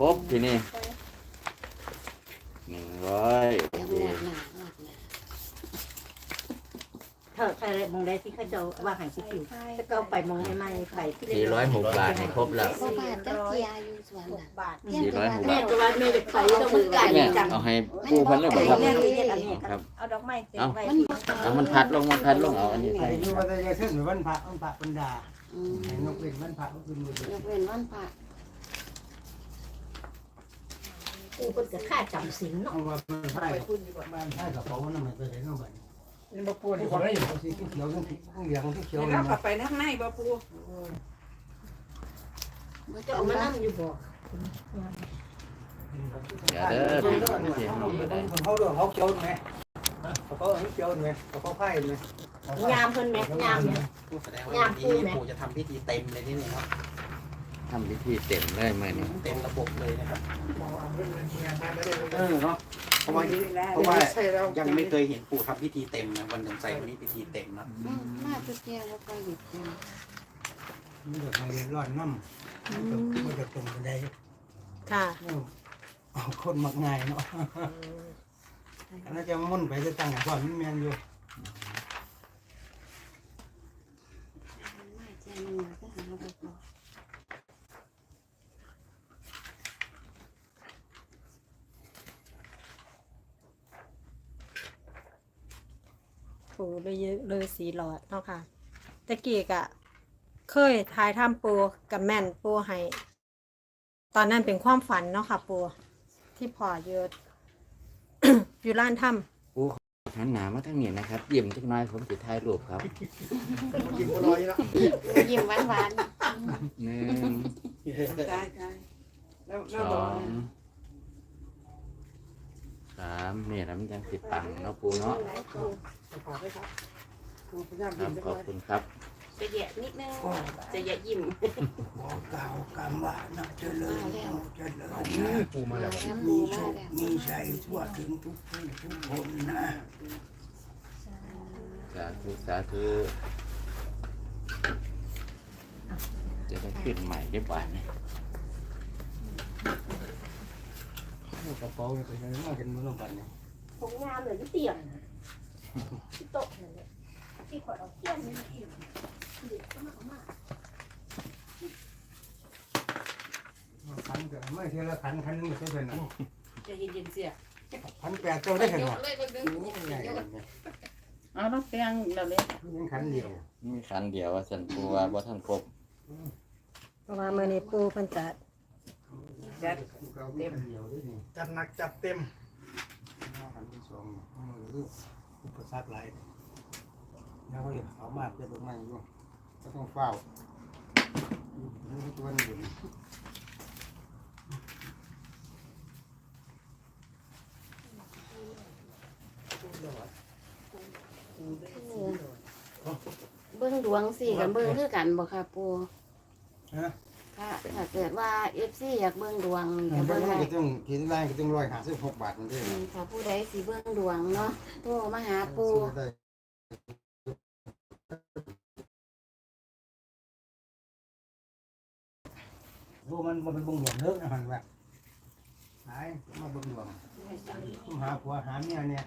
ครบทีนี้หนึ่งร้อยโอเดี๋ยวเคหมดหนาหมดหนาเธอใครเลยมองได้ที่เขาจะว่าหายสิคิวจะก็ไปมองให้ไม่ไปที่สี่ร้อยหกบาทนี่ครบแล้ว เพราะบาทจักเทียอยู่ส่วนน่ะบาทเพียงแต่ว่าแม่ก็ว่าแม่จะไปต้องมือไก่แม่จังเอาให้ปูพันเลยบ่ครับแม่เรียกอันนี้ครับ เอาดอกไม้เต็มไปมันบ่เอามันพัดลงมันพัดลงเอาอันนี้ไอ้ใส่ที่ว่าจะขึ้นวันพระวันพระบรรดาอืมให้นกเป็นวันพระก็ขึ้นมือยกเว้นวันพระ กูเพิ่นก็ค่าจำศีลเนาะเอาว่ามันใช่บ้านใช่กับเขาว่านั่นมันไปไหนน้องบ้านนี่บ่ปูที่นี่คนได้อยู่สีเขียวทั้งทั้งเหลืองทั้งเขียวเลยเราขันะบไปทางในบ่ปูบ่จะต้อเอางมามานั่นั่งงอยู่บ่เดี๋ยวเด้อพี่น้องที่ห้องก็ได้เขาด้วยเขาเขียวไหมเขาอันนี้เขียวไหมเขาไข่ไหมยามเพิ่นแม่ยามเนี่ย แสดงว่าวันนี้ปู่จะทำพิธีเต็มเลยนี่นะครับ ทำพิธีเต็มเลยมื่อนี้เต็มระบบเลยนะครับเออเนาะเพราะว่าเพราะว่ายังไม่เคยเห็นปู่ทำพิธีเต็มนะวันสงสัยวันนี้พิธีเต็มนะอืมมาทุกเที่ยวบ่ค่อยหยุดเที่ยวมันจะมาร้อนน้ำมันจะตรงกันได้ค่ะเอาคนมักง่ายเนาะแล้วจะมุ่นไปจะตั้งก่อนมันแมนอยู่ มาเที่ยวนึงก็หาบ่พอ ปูเลยเลยสีหลอดเนาะค่ะตะกี้กะเคยทายทำปูกับแม่นปูให้ ตอนนั้นเป็นความฝันเนาะค่ะ ปูที่พออยู่ อยู่ร้านถ้หันหนามาทั้งนี้นะครับยิ้มจักหน้อยผมจะถ่ายรูปครับกินก็รออยู่แล้วยิ้มหวานหนึ่งใช่ใช่แล้วสแล้วอบอกง สามนี่แล้วมันยังติดปังเนาะปูเนาะครับขอบคุณครับจะแยะนิดนึงจะแยะยิ้มบอกกล่าวกรรมว่านะเจริญเจริญนะๆปูมาแล้วปูมีมาโชคแล้วมีชัยทั่วถึงทุกผู้ทุกคนนะสาธุสาธุจะได้ขึ้นใหม่ได้ป่านนี้ กระเป๋าไปไหนมาเห็นมันลงไปเนี่ยผมงามเลยที่เตียงที่โต๊ะนั่นแหละที่ขอเอาเทียนนี่เองเด็กก็มาเอามาขันเกิดไม่เท่าละขันขันนึงใช่ไหมนะจะเย็นๆเสียขันแปดเจ้าได้เห็นไหมเอาน้องเตียงเราเลยยังขันเดียวมีคันเดียวว่าสันปูว่าบ่ท่านครบเพราะว่ามื่อนี้ปูเพิ่นจะ จัดเต็มเดียวด้วยนี่จัดหนักจัดเต็มขันที่สองมืออุปสรรคหลายแล้วเขาเห็นเขามาเป็นตรงนั้นอยู่ก็ต้องเฝ้าตัวนี้อยู่เบิ่งดวงสิกันเบิ่งคือกันบ่ค่ะปูฮะ ค่ะถ้าเกิดว่า FC อยากเบิ่งดวงเดี๋ก็ยวเบิ่งมันได้ก็ต้องกินแรงก็ต้องร้อยห้าสิบหกบาทนั่นเองอืมถ้าผู้ใดสิเบิ่งดวงเนาะโทรมาหาปูรู้มันมันเป็นบุ้งหลวงเลิกนะมันแบบหายมาบุ้งหลวงต้องหาผัวหาเมียเนี่ย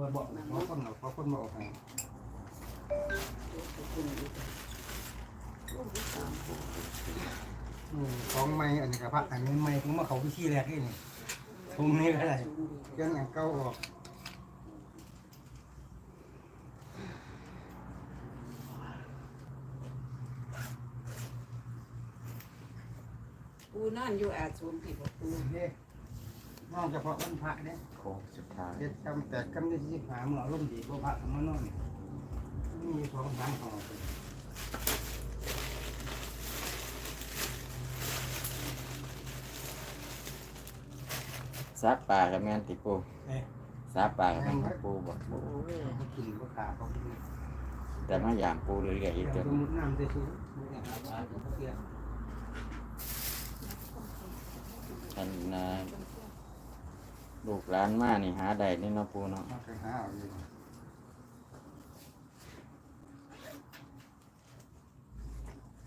ว่าบอกเขาคนเราเขาคนบอกให้ อืมของไม่อันนี้กับพระอันนี้ไม่ผมมาเขาพิธีแรกที่นี่ตรงนี้ก็ได้ยังอย่างเก่าออกปูนั่นอยู่อาศูนย์พี่บอกปูเด้นอกจากพระวันพระเนี่ยโค้งสุดท้ายเด็ดกำแต่กำได้สิหาเมื่ออารมณ์ดีเพราะพระธรรมนอนมีสองสามห้อง ซักปลากับแม่นติปูเอ๊ะซักปลากับแม่นปูบอกโอ้ยเขากินเขาขาเขากินแต่มาอย่างปูเรื่อยๆอีกแต่เด้อสมมติน้ำได้ซื้อไม่ได้หาปลาเขาเสียท่านนะลูกหลานมานี่หาได้นี่เนาะปูเนาะมาไปหาเอาเอง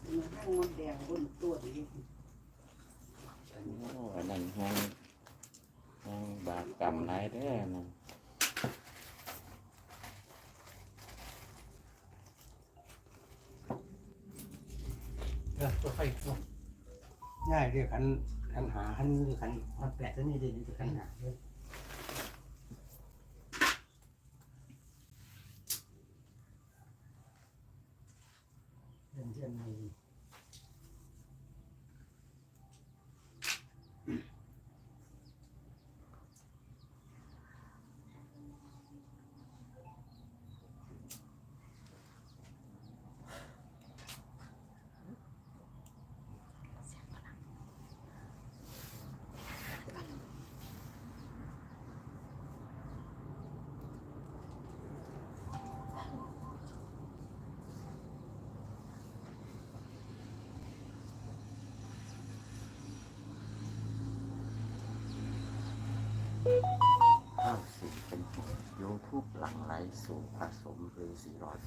มันให้มดแดงบนตัวนี้อนั่น เออตัวไฟตัวง่ายเรียกขันขันหาขันเรียกขันขันแปดตัวนี้เดี๋ยวนี้ขันหาเลยเช่นเช่นมี ห้าสี่เป็นยู ทูบหลังไหลสู่ผสมหรือสี่ร้อย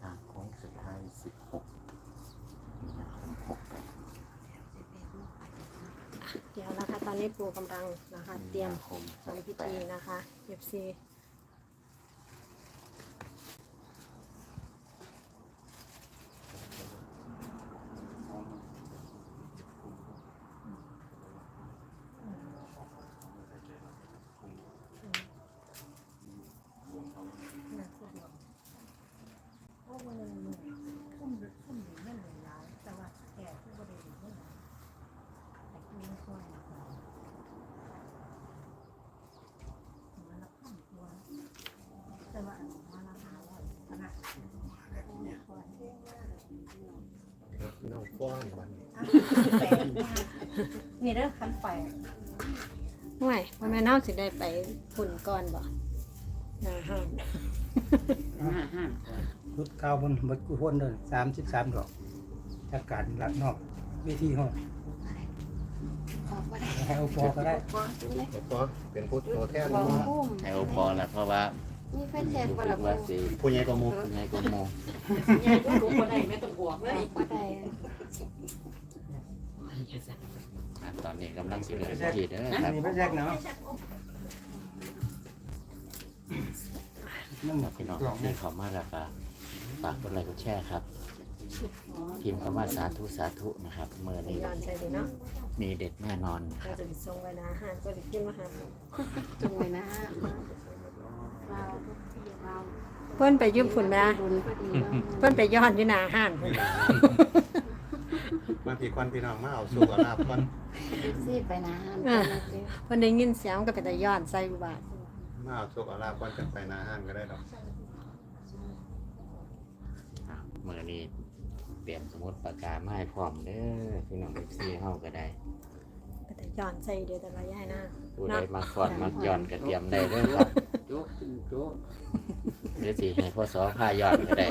ทางโค้งสุดท้ายสิบหกมีนาคมหกแปดเดี๋ยวนะคะ ตอนนี้ปูกำลังนะคะ เตรียมคมทำพิธีนะคะ FC น้องฟ้องมัน นี่เด้อคันไฟ ห่วยพ่อแม่เน่าสิ ได้ไปฝุ่นก่อนบ่นะฮะห้าห้ารุดข้าวบนบัดกุพ้นเดินสามสิบสามดอกจากการลัดนอกวิธีห้องขอบก็ได้ให้เอาพอก็ได้ขอบดูเลยก็เป็นพุทธโตแทนขอบพุ่มแถวพอแล้วเพราะว่านี่ไฟแทนบ่รู้ละว่าบ่สิผู้ใหญ่ก็มุกไงก็โมยายก็รู้บ่ได้ไม่ต้องห่วงเลยบ่ได้อะตอนนี้กำลังสิเริ่มพิธีเด้อคอัรันบนี้พระแจกเนาะ นั่นพี่น้องกล่องที่เขามาแล้วก็ฝากกดไลค์กดแชร์ครับพิมพ์คำว่าสาธุสาธุนะครับเมื่อนี้ย้อนใจดีเนาะมีเด็ดแน่นอนคก็รับจะไปส่งไว้นะอาหารก็จะกินมาหาจุงไว้นะเราเราเพิ่นไปอยุบฝุ่นนะบุญพอดีเนาะเพิ่นไปย้อนอยู่หน้าอาหารเพิ่นมาพี่ควันพี่น้องมาเอาสุขลาบก่อนซีไปนะห้ามเพิ่นได้ยินเสียงก็เป็นแต่ย้อนใส่อุบาท มาเอาสุขลาบก่อนจะไปนาห้านก็ได้ดอกอะเมื่อนี้เตรียมสมุดปากกามาให้พร้อมเด้อพี่น้องเอฟซีเฮาก็ได้เป็นแต่ย้อนใส่เดียวแต่ละย่ายหน้า ผู้ใดมาก่อนมาย้อนก็เตรียมได้เด้อครับโจ๊ะโจ๊ะหรือสิให้พ่อสอพาย้อนก็ได้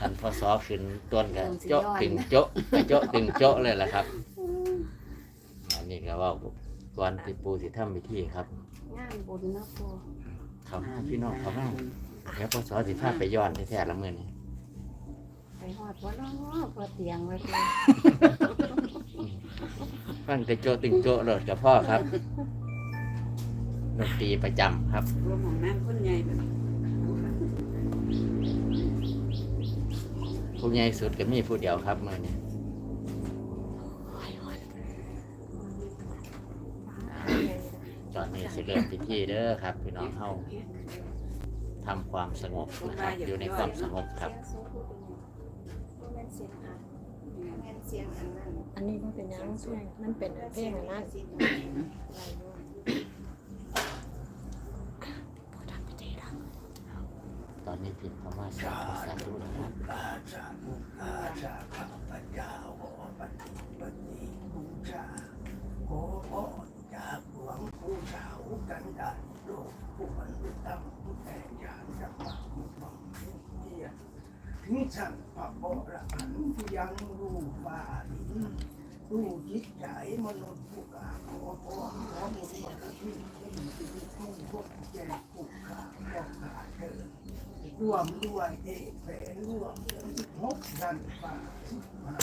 ท่านพ่อสอขึ้นต้นก็โจ๊ะตึงโจ๊ะโจ๊ะตึงโจ๊ะเลยล่ะครับอันนี้ก็เว่าก่อนที่ปูสิทำพิธีครับ งานบุญเนาะปูเขาห้าพี่น้องเขาห้าแล้วพ่อสอสิพาไปย้อนแท้ๆละมื้อนี้ไปหอดบ่เนาะเปิดเตียงไว้เลยฟังแต่โจ๊ะตึงโจ๊ะโหลดกับพ่อครับดนตรีประจำครับรวมของน้ำคนใหญ่แบบผู้ใหญ่สุดก็มีผู้เดียวครับมื้อนี้ อนนี้สิเริ่มพิธีเด้อครับ พี่น้องเฮาทำความสงบนะครับ อยู่ในความสงบครับ อันนี้ก็เป็นหยังช่วยมันเป็นเพลงอันนั้นผู้ทำพิธีแล้วตอนนี้พิมพ์คำว่าสาธุสาธุนะครับ สาวกันดาโลกผู้บรรลุธรรมผู้แต่ญาณจะมาผู้ฟังเทียนถึงสั่นพระบราณที่ยังรู้ฟ้าดินรู้จิตใจมนุษย์ผู้กาขอพรขอบุญบารมีให้ชีวิตมุ่งพ้นแก่ผู้ขาขอขาเถิดรวมด้วยเอกแผนรวมหกดันป่าสิบห้า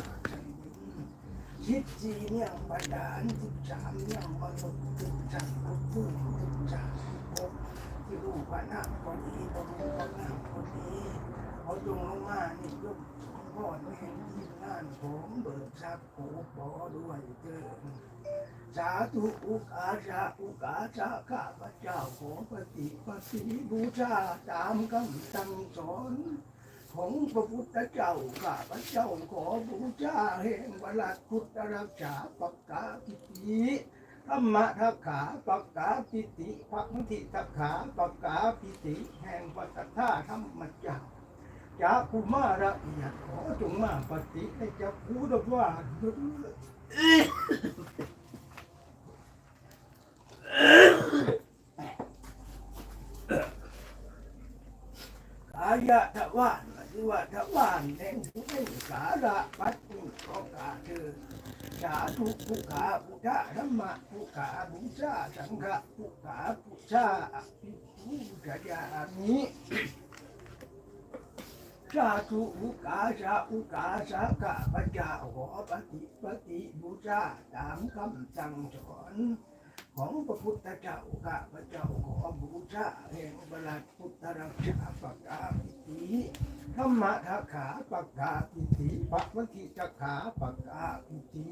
ชั้นดินสิบสี่เนี่ยบาดาลสิบสามเนี่ยมนุษย์สิบสามพุทธสิบสามภพที่รูปน้ำคนนี้ตรงนี้ก็น้ำคนนี้เขาจงลงมานี่ยกพ่อแม่ที่งานผมเบิกทรัพย์โผปอด้วยเถิดสาธุอุกอาชาอุกอาชาข้าพระเจ้าขอปฏิปฏิบูชาตามคำสั่งสอน ของพระพุทธเจ้าข้าพระเจ้าขอบูชาแห่งวรัตพุทธรักษาปักกาปิติธรรมะทักขาปักกาปิติพักธิทักขาปักกาปิติแห่งวัตถาธรรมเจ้าจากกุมาระเอียดขอจงมาปฏิให้เจ้าผู้ดว่ากายะทวาน ว่าทวานแห่งผู้เป็นสาระปัตติของกาเธอสาธุผู้ขาผู้ชาธรรมะผู้ขาบูชาสังฆะผู้ขาผู้ชาอิผู้ชายามิสาธุอุกาสาอุกาสาข้าพระเจ้าขอปฏิปฏิบูชาตามคำสั่งสอนของพระพุทธเจ้าข้าพระเจ้าขอบูชาแห่งบรัตพุทธรักษาปกาปิติ ธรรมะทักขาปักาปิติปัพธิจักขาปักาปิติ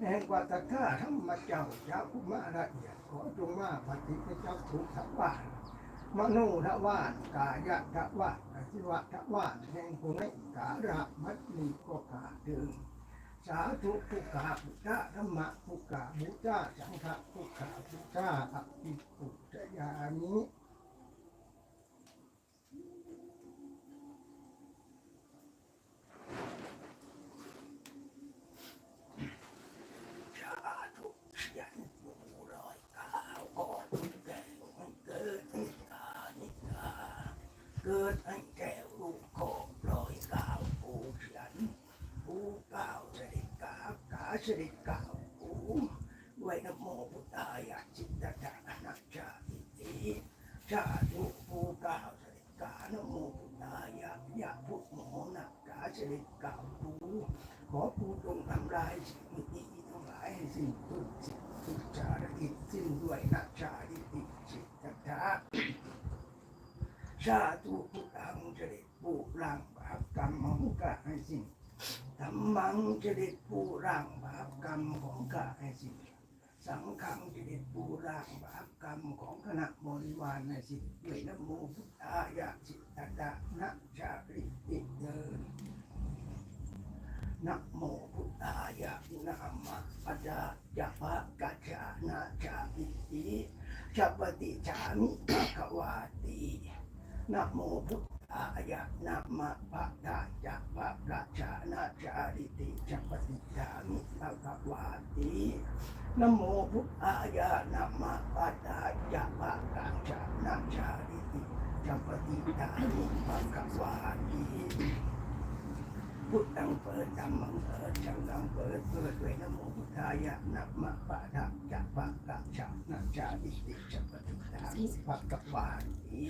แห่งกวัตถาธรรมเจ้าเจ้าผู้มาละเอียดขอจงมาปฏิเจ้าทุกทวารมโนทวารกายะทวารอสิวะทวารแห่งผู้ในการะมัดมีก็ขาดเดิมสาธุพุกขาพุทธธรรมะพุกขาบุตาสังฆพุกขาพุทธาอภิปุจยามิสาธุเสียงผู้ร้อยกาวก็แก่ให้เกิดนิกานิกา เกิดให้แก่ลูกขอบร้อยกาวผู้เสียนปูกล่าวเสด็จกาวกาเสด็จกาวปูด้วยนโมพุทธายะจิตตะจานะชาติติชาตุปูกล่าวเสด็จกานโมพุทธายะยะพุทโมนะกกาเสด็จกาวปูขอปูจงทำลายสิ่งไม่ดีทั้งหลายให้สิ้นสุดสิ้นสุดจารกิสิ้นด้วยนะชาติติจิตตะจา ชาตุพุทังเสด็จปูร่างบาปกรรมของกาให้สิ้นธรรมังจะได้ปูร่างบาปกรรมของข้าให้สิ้นสังฆังจะได้ปูร่างบาปกรรมของคณะบริวารให้สิ้นด้วยนโมพุทธายะสิตตะนะชาริติเดินนะโมพุทธายะนะมะปะดาจะพะกัจจานะชาปิติชัปปติฉามิภะวาติ นะโมพุทธอายะนะมะปะทาจะปะกะชานาจาริติจัปติจามิภะคะวาตินะโมพุทธายะนะมะปะทาจะปะกะชานาจาริติจัปติจามิภะคะวาติพุทธังเปิดธรรมังเปิดสังฆังเปิดเปิดด้วยนะโมพุทธายะนะมะปะทาจะปะกะชานาจาริติจัปติจามิภะคะวาติ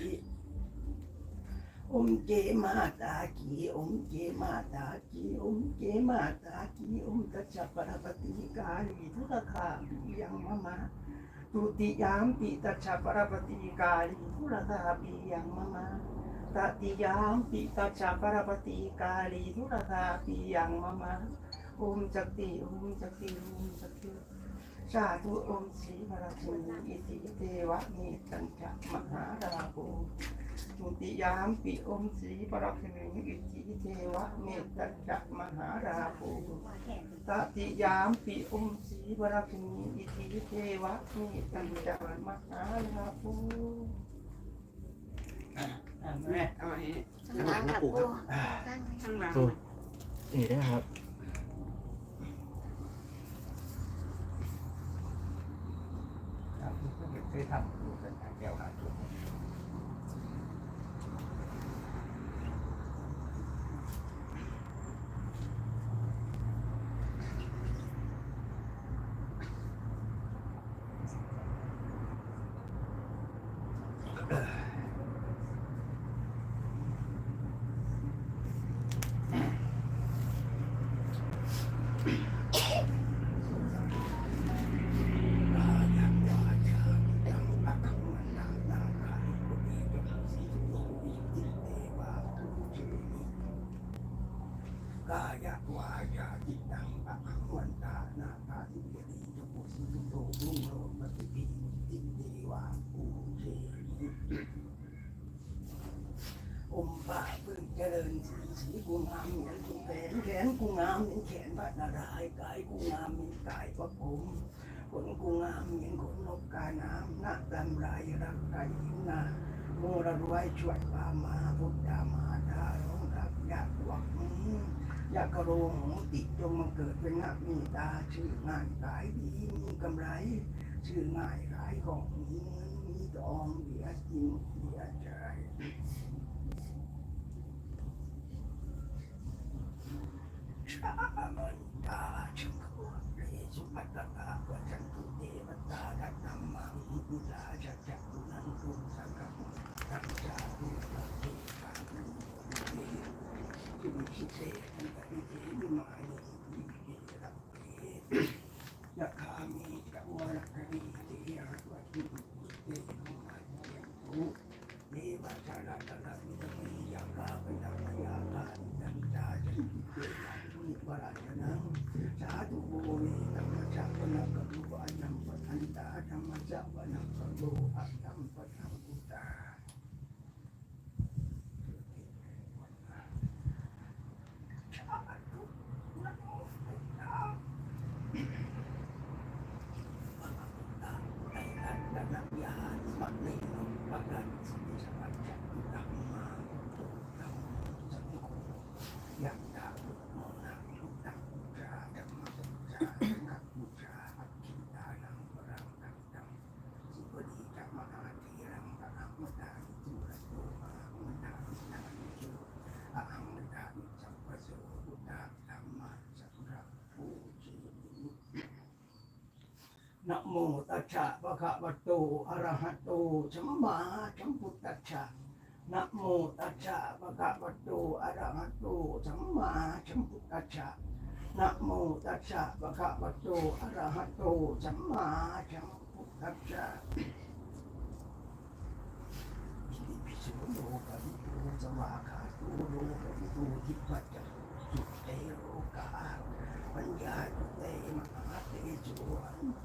อมเจมาตากีอมเจมาตากีอมเจมาตากีอมตัชจปรปฏิกาลีทุกขาปิยังมะมะตุติยามปิตัชจปรปฏิกาลีทุกขาปิยังมะมะตติยามปิตัชจปรปฏิกาลีทุกขาปิยังมะมะอมจักติอมจักติอมจักติสาธุอมศรีพระาชินีอิติเทวะเมตัญจักมหาราโภ ทุติยามปิอมศรีปรักษมิงอิจิเทวะเมตตัจจะมหาราโภตติยามปิอมศรีปรักษมิงอิจิเทวะเมตตัจจะมหาราโภแม่เอาให้ข้างหลังกับปูข้างข้างหลังนี่นะครับเคยทำดูเป็นแก้วหาจุด อมป่าพึ่งเจริญสีสี กูงามเหมือนกูแขนแขนกูงามเหมือนแขนพระนารายณ์กายกูงามเหมือนกายพระผมขนกูงามเหมือนขนนกกาน้ำหน้าดำไรรักไรหิวนาโมระรวยช่วยปามาพุทธามาดาร้องรับอยากหวังอยากกระโรงติจงมาเกิดเป็นนักมีตาชื่องานขายดีมีกำไร ชื่อง่ายขายของมีเงินมีทองเหลือกิน Ah, mano. โมตัสสะภะคะวะโตอะระหะโตสัมมาสัมพุทธัสสะนะโมตัสสะภะคะวะโตอะระหะโตสัมมาสัมพุทธัสสะนะโมตัสสะภะคะวะโตอะระหะโตสัมมาสัมพุทธัสสะอิติปิโสโลกะวิทูสวาคาโตโลกะวิทูทิพพะจักสุเตโลกาปัญญาตุเตมหาเตโชอันพุทธิอิ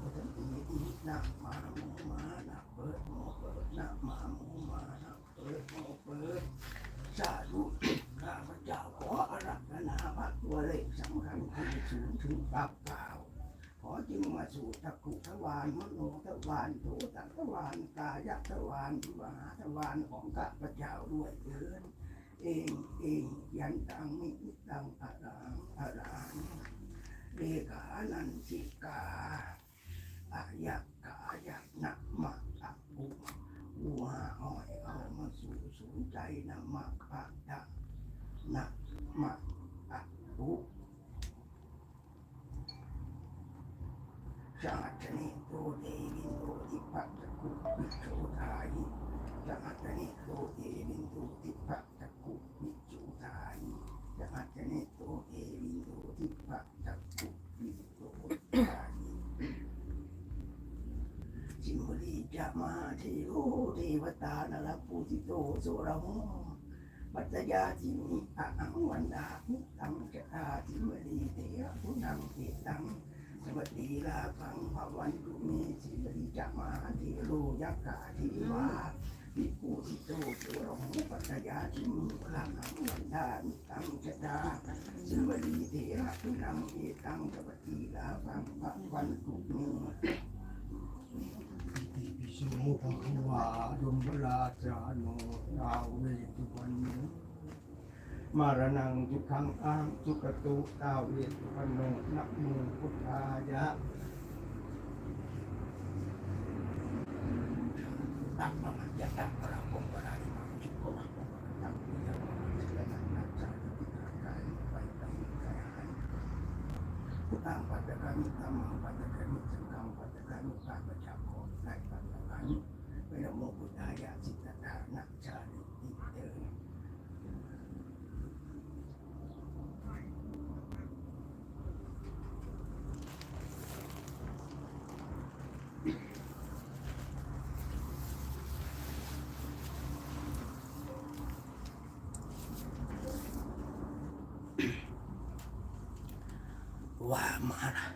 นะมาโมมานะเปิดโมเปิดนะมาโมมานะเปิดโมเปิดสาธุข้าพเจ้าขออารัธนาพระตัวเลขสำคัญที่ศูนย์ถึงปรับเปล่าขอจึงมาสู่จักขุทวารมโนทวารโสตทวารกายทวารมหาทวารของข้าพเจ้าด้วยเถิดเองเองยันตังมิตังอะรังอะรังเดกานันสิกาอายัก กายักนะมะอะอุวัวหอยเอามาสู่สูงใจนะมะปะทะนะมะอะอุชาชนิโตเดวินโตทิปัสสกุวิโชทายิชาชนิโตเดวินโตทิปัสสกุวิโชทายิชาชนิโตเดวินโตทิปัสสกุวิโชทายิสิมรีจะมาเทโรเท วตานรปูติโตโสรโมปัจจยาทิมิอะหังวันดามิตังจตาทิมรีเทระพุนังเทตังสวัสดีลาฟังภวันตุเมสิริจามาธิโรยักกาทิวาปิปูติโตโสรหปัจจยาทิมุพลังหังวันดามิตังจดาสิบรีเถระพุนังเอตังสวัสดีลาฟังภวันตุเมติปิ โสภควาดุมพลาจาโนดาวเวทุวันโนมารนังทุกขังอ้างสุขตุตาเวทุปนโนนะโมพุทธายะตักมาจะตักพระองค์พระราชาจุกมาตักมีธรรมะเสด็จนักจารย์กาไปไปกายหายพุทธังปัจจกามิธรรมังปัจจกามิสังฆังปัจจกามิข้าพเจ้าขอได้ปัจจกามิไปนะโมพุทธายะสิทธัตถานักจาริติเตอ ว่า มาละ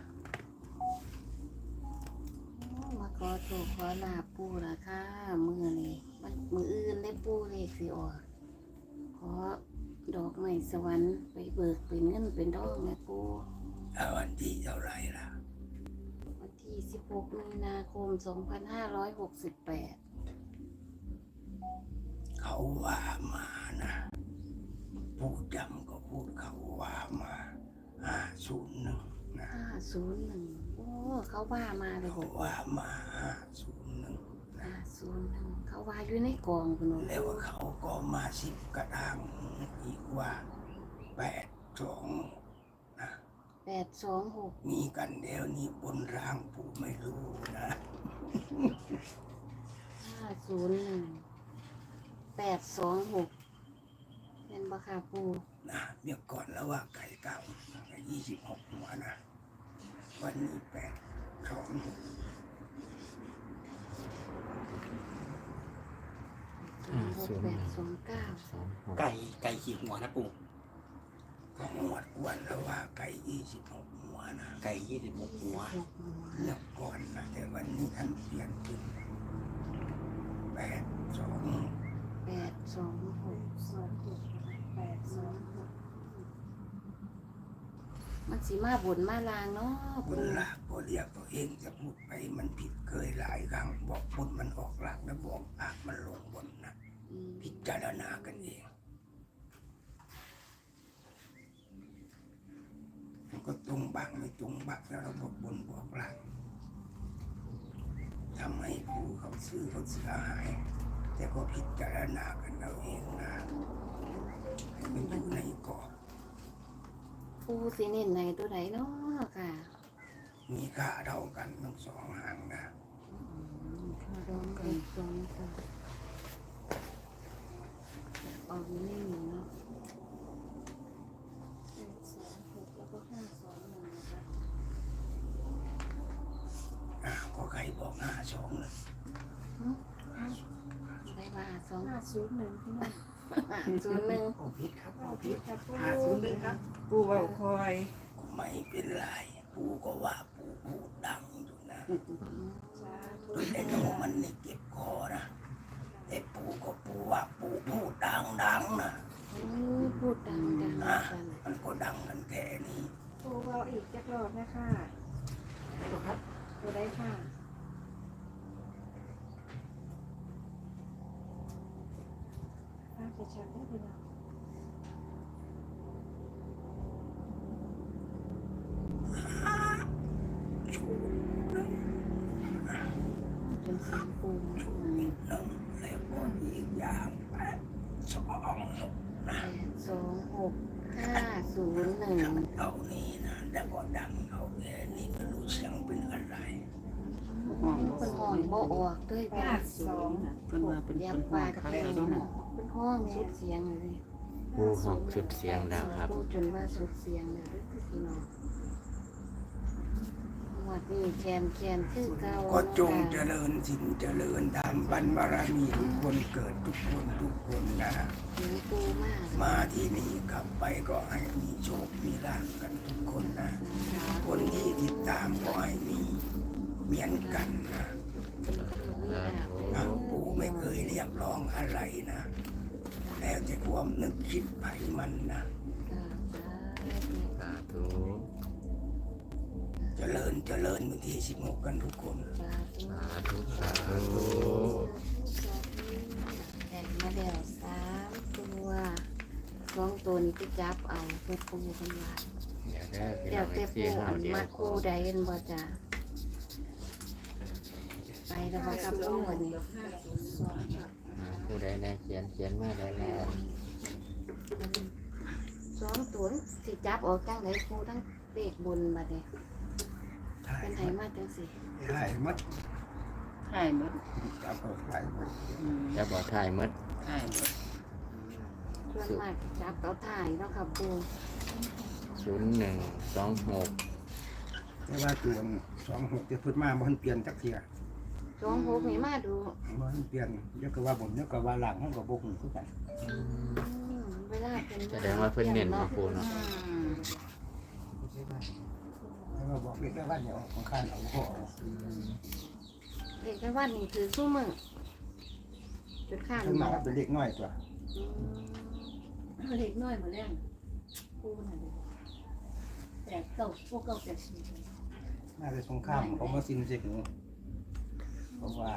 มาขอโชคขอลาบปูละค่ะ มือนี่มันมืออื่นได้ปูเลขสิออกอดอกไม้สวรรค์ไปเบิกเป็นเงินเป็นดอกแม่ปูเอาวันที่เท่าไหรล่ะ วันที่ 16 มีนาคม 2568 เขาว่ามานะพูดจำก็พูดเขาว่ามาห้าศูนย์หนึ่ง นะ501โอ้เขาว่ามาเลยเขาว่ามาห้าศูนย์หนึ่ง501เขาว่าอยู่ในกองคุณหนูแล้วเขาก็มาสิบกระดังอีกว่าแปดสองนะ826มีกันเดี๋ยวนี้บนร่างผู้ไม่รู้นะ501 826เป็นบ่ค่ะปูนะเมื่อก่อนแล้วว่าไก่เก่ายี่สิบหกหัวนะ วันนี้แปดสอง6829สองหกไก่ไก่ขี่หัวนะปู่ก็หวดอ้วันแล้วว่าไก่ยี่สิบหกหัวนะไก่ยี่สิบหกหัวเมื่อก่อนนะแต่วันนี้ท่านเปลี่ยนเป็นแปดสองแปดสองหกสองหกแปดสองหก มันสีมาบนมาลางเนาะบนหลักก็เรียกตัวเองจะพูดไปมันผิดเคยหลายครั้งบอกบนมันออกหลักแล้วบอกอากมันลงบนนะอืมพิจารณากันเองมันก็ตรงบังไม่ตรงบักแล้วเราบอกบนบอกหลังทำให้ผู้เขาซื้อเขาเสียหาย แต่ก็พิจารณากันเอาเองนะให้มันอยู่ในกรอบ ปูสีเน้นในตัวไหนเนาะค่ะมีค่าเท่ากันทั้งสองหางนะสองเอ็ดสองสามออกอยู่ในนี้เนาะแปดสองหกแล้วก็ห้าสองหนึ่งนะคะอ่าก็ใครบอกห้าสองเลยได้ว่าสองห้าศูนย์หนึ่งพี่น้อง ศูนย์หนึ่งโอ้พิษครับเอาโอ้พิพิษษครับปูศูนย์หนึ่งครับปู่เบาคอยก็ไม่เป็นไรปู่ก็ว่าปู่พูดดังอยู่นะสาธุแต่โนมันนี่เก็บคอนะแต่ปู่ก็ปู่ว่าปู่พูดดังดังๆนะโอ้ยพูดดังดังอะกันมันก็ดังกันแค่นี้ปูเอาอีกจักรอบนะคะตัวได้ค่ะ จะชัดได้พี่น้อนเสียงปูหนึ่งแล้วก็อีกอย่างแปดสองแปดสองหกห้าศูนย์หนึ่งเอานี้นะแล้วก็ดังเอาแค่นี้ไม่รู้เสียงเป็นอะไรเป็นห้องบ่ออกด้วยแปดสอง เพิ่นว่าเป็นเรียคนหัวว่าคักเป็นแล้วเนาะ เป็นห้องสุดเสียงเลยปูหกสุดเสียงแล้วครับ พูดจนว่าสุดเสียงเลยด้วยพี่น้องหวัดนี้แคนแคนคือเก่าก็จงเจริญสิ่งเจริญตามบรรบารมีทุกคนเกิดทุกคนทุกคนนะถึงปูมากมาที่นี่กลับไปก็ให้มีโชค มีลาภกันทุกคนนะ คนที่ติดตามก็ให้มีเหมือนกันนะทางปู่ ไม่เคยเรียกร้องอะไรนะแล้วแต่ความนึกคิดไผมันนะสาธุเจริญเจริญวันที่สิบหกกันทุกคนสาธุสาธุแต่มาเดี่ยวสามตัวสองตัวนี้จะจับเอาเพื่อปูกันว่าเดี๋ยวได้พี่เดี๋น้ยอวงแต่เอฟซีปูเฮาอันเดี๋ยวมักปูใดเห็นบ่จ้ะไป แล้วบ่กับลูกวันนี้อ่าผู้ใดได้เขียนเขียนมาได้แล้วสองตัวสิจับออกจังไหนปูทั้งเลขบนบัดนี้ถ่ายเป็นไหมาจังสิถ่ายมัดใช่หมดจับเอาถ่ายมัดอืมจะบอกถ่ายหมดใช่หมดส่วนมากจับเอาถ่ายเนาะครับปูศูนย์หนึ่งสองหกแต่ว่าตัวสองหกจะพูดมาบ่ทันเปลี่ยนจักเทีย สองหกนี่มาดูบ่ทันเปลี่ยนเดี๋ยวก็ว่าผมเดี๋ยวก็ว่าหลังเขาก็บ่ฮู้คือกันอืมเวลาเป็นแสดงว่าเพิ่นเน้นมาปูเนาะ อืมแล้วก็บอกเด็กได้ว่าเดี๋ยวของข้านเอาก็เอาเด็กในวันนี้คือสู้มือจุดข้ามขึ้นมาเป็นเด็กน้อยตัวอืมเล็กน้อยมาแล้วปูนั่นเลยแต่เก่าพวกเก่าแต่สีน่าจะสงครามเขามาซิมใส่หู เพราะว่า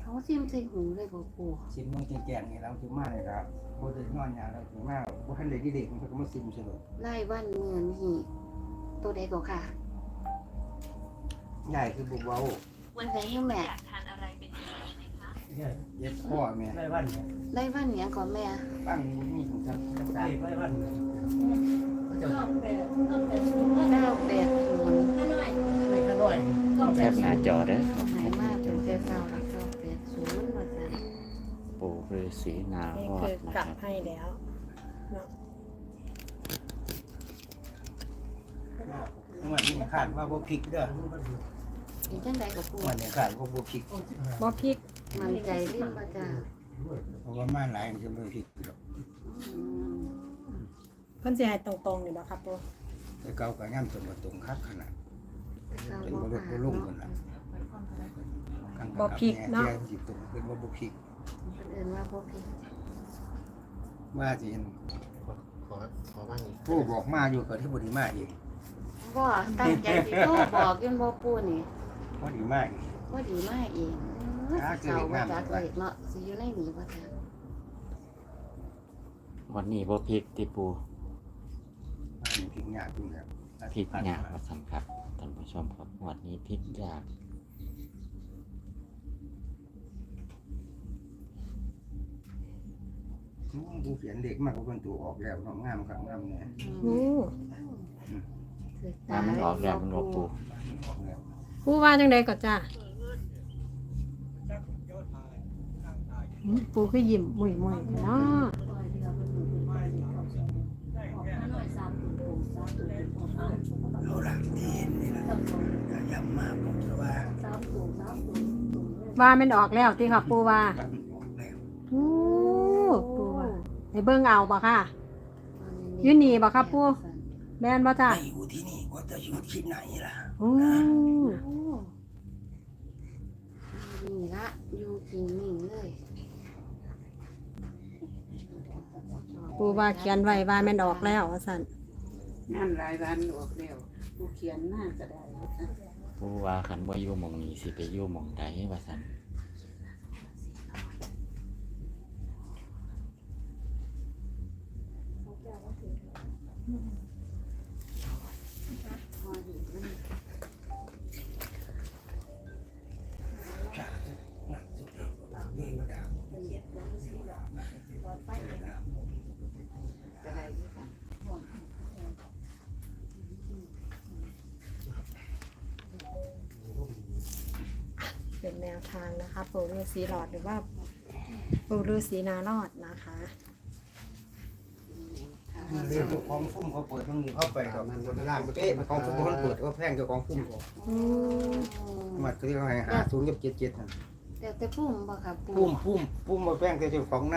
เขาซิมใส่หูเลยบ่ปูซิมมันแก่ๆนี่เราถือมาเลยครับบ่ได้นอนยาเราถือมาบ่ทันได้ดีเด็กมันก็มาซิมใส่เลยไล่วันเมือนหีตัวใดก็ค่ะใหญ่คือบุกเว้าวันใดให้แม่เย็ดข้อแม่ได้วันไล่วันเนี้ยก่อนแม่ตั้งมีของท่านได้ได้วัน เก้าแปดเก้าแปดศูนย์เก้าแปดศูนย์ห้าน้อด้ขน้อยเก้าแคแปดปหศูน้านย์จอเด้อหายมากจนเศร้าเก้าแปดศูนย์ว่าซั่นปู่ฤาษีนานี่รอคืดอนะกคลัรับให้แล้วเนาะวันนี้ขาดว่าบ่พิกเด้อเป็นจังใดกับปูวันนี้ขาดว่าบ่พริกบ่พริกมันใจเล่นบ่จ้าเพราะว่ามาหลายมันจะบ่พริกหรอกอืม พิ่นสิให้ตรงๆนี่บ่ครับปูแต่เก่าก็ย่ำตัวบ่ตรงคักขนาดเก้าเป็นบ่บ่ลดผ่าบ่นลงเนาะกันล่ะข้างบ่พริกเนาะแยสิตรงเป็นว่าบ่พริกเพิ่นเอิ้นว่าบ่ผิดว่าสิเห็นขอขอบ้างอีกผู้บอกมาอยู่ก็ที่บ่ได้มาเองบ่ตั้งใจสิโทรบอกยนบ่ปูนี่บ่ได้มาเองบ่ดีมาเองเอออ่าเศร้าบ่เกิดเหตุการณ์จักเลขเนาะสิอยู่ในนี้บ่จ้าวันนี้บ่พริกที่ปู มานี่พริกยากอยู่ครับพริกยากว่าซั่นครับท่านผู้ชมครับวันนี้พริกยากผู้เขียนเด็กมากกว่าคนตัวออกแล้วน้องงามครับงามแน่โอ้คือน้ำมันออกแล้วมันบ่ปูออกแล้วปูว่าจังไดก็จ้าปูคือยิ้มมุยมุยเนาะ วเลยว่ามันออกแล้วที่ครับปูว่าบ้านออกแล้วโอ้ปูว่าให้เบิ่งเอาบ่ค่ะ อยู่นี่บ่ครับปู่ แม่นบ่จ้าไม่อยู่ที่นี่ก็จะอยู่ที่ไหนล่ะโอ้โอ้นี่ละอยู่กินนี่เลยปูว่าเขียนไว้ว่ามันออกแล้วว่าซั่น งานรายวันออกแล้วผู้เขียนหน้าก็ได้ ผู้ว่าขันบ่อยู่หมองนี้สิไปอยู่หมองใดว่าสันอืมได้ เป็นแนวทาง นะคะปูฤาษีหลอดหรือว่าปูฤาษีนารอดนะคะเรื่องของฟุ้มเขาเปิดตรงนี้เข้าไปกับมันบนล่างเป๊ะของฟุ้มเขาเปิดก็แพงเจ้าของฟุ้มอืมมาคือเขาให้หาศูนย์กับเจ็ดเจ็ดนั่นแต่แต่พุ่มบ่ค่ะปู พุ่มพุ่มพุ่มมาแพงแต่เจ้าของหน้า